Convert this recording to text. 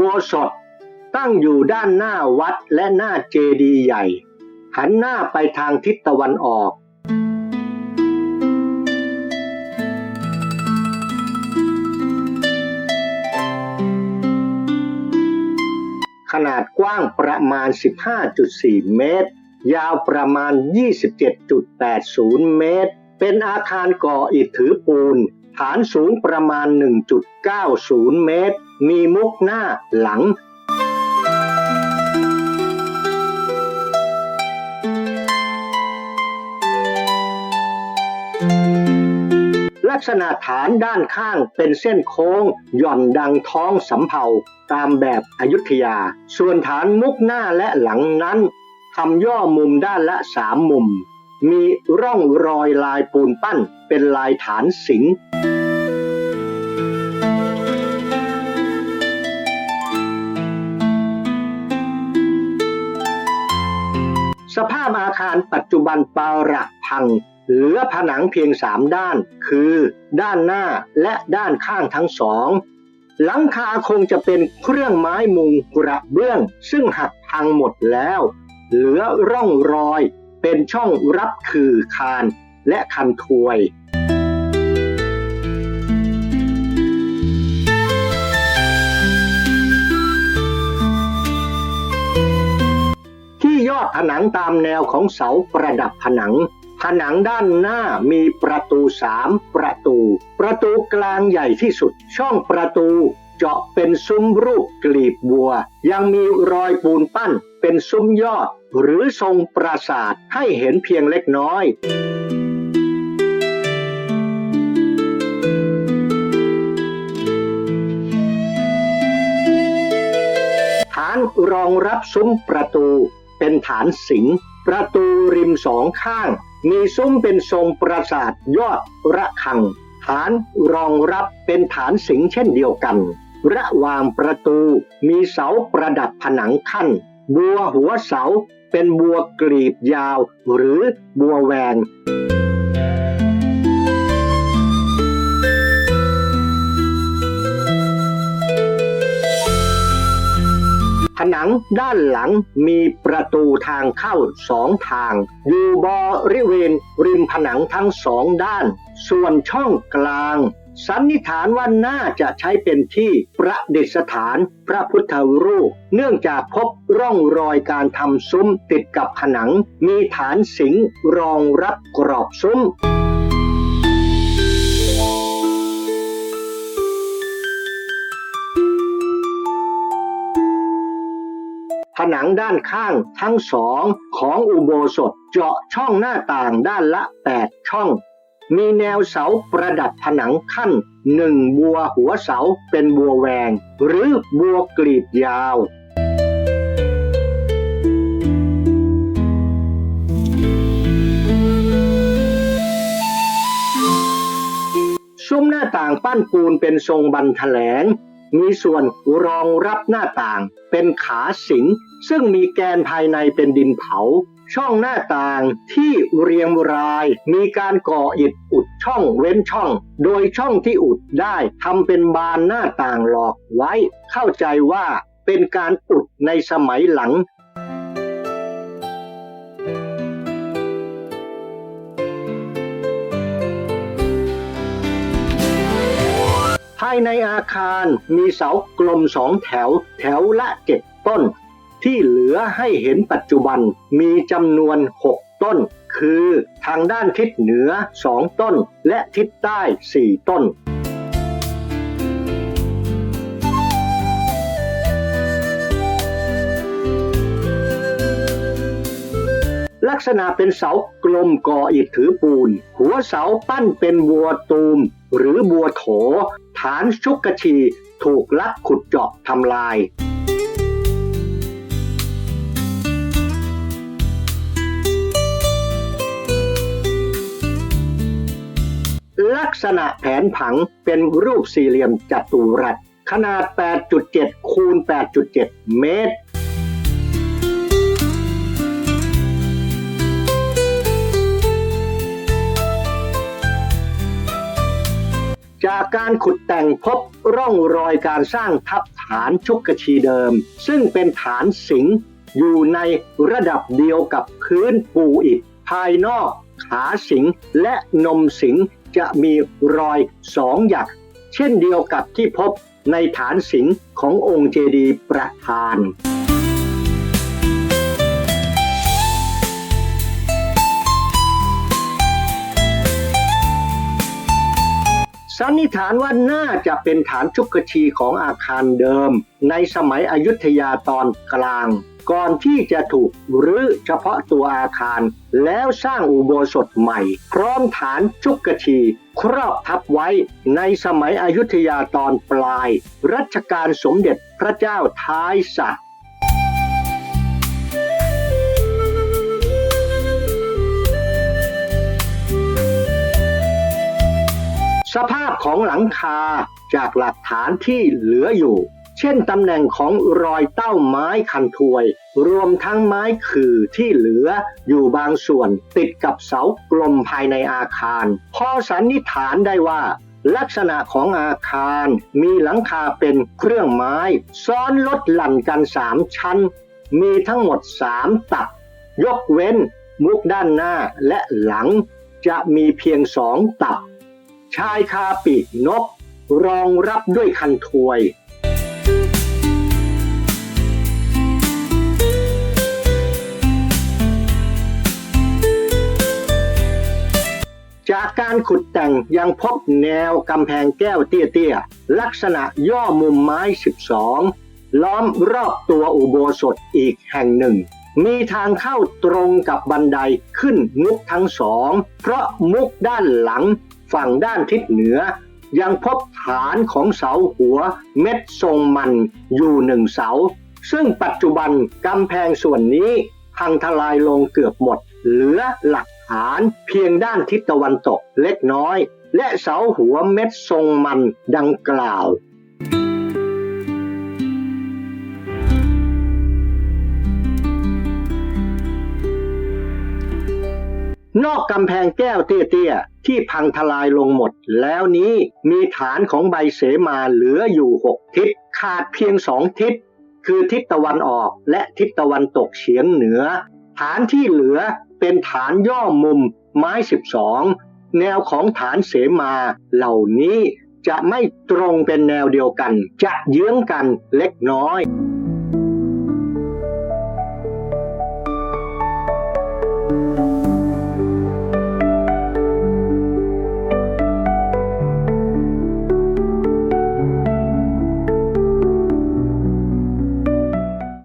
โบสถตั้งอยู่ด้านหน้าวัดและหน้าเจดีย์ใหญ่ หันหน้าไปทางทิศตะวันออก ขนาดกว้างประมาณ 15.4 เมตร ยาวประมาณ 27.80 เมตร เป็นอาคารก่ออิฐถือปูน ฐานสูงประมาณ 1.90 เมตร มีมุกหน้าหลัง ลักษณะฐานด้านข้างเป็นเส้นโค้ง หย่อนดังท้องสำเภาตามแบบอยุธยา ส่วนฐานมุกหน้าและหลังนั้นทำย่อมุมด้านละสามมุม มีร่องรอยลายปูนปั้นเป็นลายฐานสิงห์ สภาพอาคารปัจจุบันปารักพัง เหลือผนังเพียงสามด้าน คือด้านหน้าและด้านข้างทั้งสอง หลังคาคงจะเป็นเครื่องไม้มุงกระเบื้อง ซึ่งหักพังหมดแล้ว เหลือร่องรอยเป็นช่องรับคือคานและคันถวย อดผนังตามแนวของเสาประดับผนัง ผนังด้านหน้ามีประตูสามประตู ประตูกลางใหญ่ที่สุด ช่องประตูเจาะเป็นซุ้มรูปกลีบบัว ยังมีรอยปูนปั้นเป็นซุ้มยอด หรือทรงปราสาทให้เห็นเพียงเล็กน้อยฐานรองรับซุ้มประตู เป็นฐานสิงประตูริมสองข้าง มีซุ้มเป็นทรงปราสาทยอดระฆัง ฐานรองรับเป็นฐานสิงเช่นเดียวกัน ระหว่างประตูมีเสาประดับผนังขั้น บัวหัวเสาเป็นบัวกลีบยาวหรือบัวแหวง งด้านหลังมีประตูทางเข้าสองทาง อยู่บริเวณริมผนังทั้งสองด้าน ส่วนช่องกลาง สันนิษฐานว่าน่าจะใช้เป็นที่ประดิษฐานพระพุทธรูป เนื่องจากพบร่องรอยการทำซุ้มติดกับผนัง มีฐานสิงห์รองรับกรอบซุ้ม นังด้านข้างทั้งสองของอุโบสถเจาะช่องหน้าต่างด้านละ 8 ช่อง มีแนวเสาประดับผนังขั้นหนึ่งบัวหัวเสาเป็นบัวแหวง หรือบัวกลีบยาวซุ้มหน้าต่างปั้นปูนเป็นทรงบันแถลง มีส่วนรองรับหน้าต่าง เป็นขาสิง ซึ่งมีแกนภายในเป็นดินเผา ช่องหน้าต่างที่เรียงราย มีการก่ออิฐอุดช่องเว้นช่อง โดยช่องที่อุดได้ทำเป็นบานหน้าต่างหลอกไว้ เข้าใจว่าเป็นการอุดในสมัยหลัง ภายในอาคารมีเสากลมสองแถว แถวละเจ็ดต้น ที่เหลือให้เห็นปัจจุบันมีจำนวน 6 ต้น คือทางด้านทิศเหนือ 2 ต้น และทิศใต้ 4 ต้นลักษณะเป็นเสากลมก่ออิฐถือปูน หัวเสาปั้นเป็นบัวตูม หรือบัวโถ ฐานชุกกชีถูกลักขุดเจาะทำลายลักษณะแผนผังเป็นรูปสี่เหลี่ยมจัตุรัส ขนาด 8.7 คูณ 8.7 เมตร จากการขุดแต่งพบร่องรอยการสร้างทับฐานชุกกชีเดิม ซึ่งเป็นฐานสิงอยู่ในระดับเดียวกับพื้นปูอิฐภายนอก ขาสิงและนมสิงจะมีรอยสองหยัก เช่นเดียวกับที่พบในฐานสิงขององค์เจดีย์ประธาน สันนิษฐานว่าน่าจะเป็นฐานชุกชีของอาคารเดิม ในสมัยอยุธยาตอนกลาง ก่อนที่จะถูกรื้อเฉพาะตัวอาคาร แล้วสร้างอุโบสถใหม่ พร้อมฐานชุกชีครอบทับไว้ในสมัยอยุธยาตอนปลาย รัชกาลสมเด็จพระเจ้าท้ายสัตว สภาพของหลังคาจากหลักฐานที่เหลืออยู่ เช่นตำแหน่งของรอยเต้าไม้คันถวย รวมทั้งไม้ขื่อที่เหลืออยู่บางส่วนติดกับเสากลมภายในอาคาร พอสันนิษฐานได้ว่าลักษณะของอาคารมีหลังคาเป็นเครื่องไม้ ซ้อนลดหลั่นกันสามชั้น มีทั้งหมดสามตับยกเว้นมุกด้านหน้าและหลัง จะมีเพียงสองตับ ชายคาปีกนก รองรับด้วยคันถวย จากการขุดแต่งยังพบแนวกำแพงแก้วเตี้ยๆ ลักษณะย่อมุมไม้ 12 ล้อมรอบตัวอุโบสถอีกแห่งหนึ่งมีทางเข้าตรงกับบันไดขึ้นมุกทั้งสอง เพราะมุกด้านหลัง ฝั่งด้านทิศเหนือ ยังพบฐานของเสาหัวเม็ดทรงมันอยู่หนึ่งเสา ซึ่งปัจจุบันกำแพงส่วนนี้พังทลายลงเกือบหมด เหลือหลักฐานเพียงด้านทิศตะวันตกเล็กน้อย และเสาหัวเม็ดทรงมันดังกล่าวนอกกำแพงแก้วเตี้ยๆ ที่พังทลายลงหมด แล้วนี้มีฐานของใบเสมาเหลืออยู่หกทิศขาดเพียงสองทิศ คือทิศตะวันออกและทิศตะวันตกเฉียงเหนือ ฐานที่เหลือเป็นฐานย่อมุมไม้12แนวของฐานเสมาเหล่านี้จะไม่ตรงเป็นแนวเดียวกัน จะเยื้องกันเล็กน้อย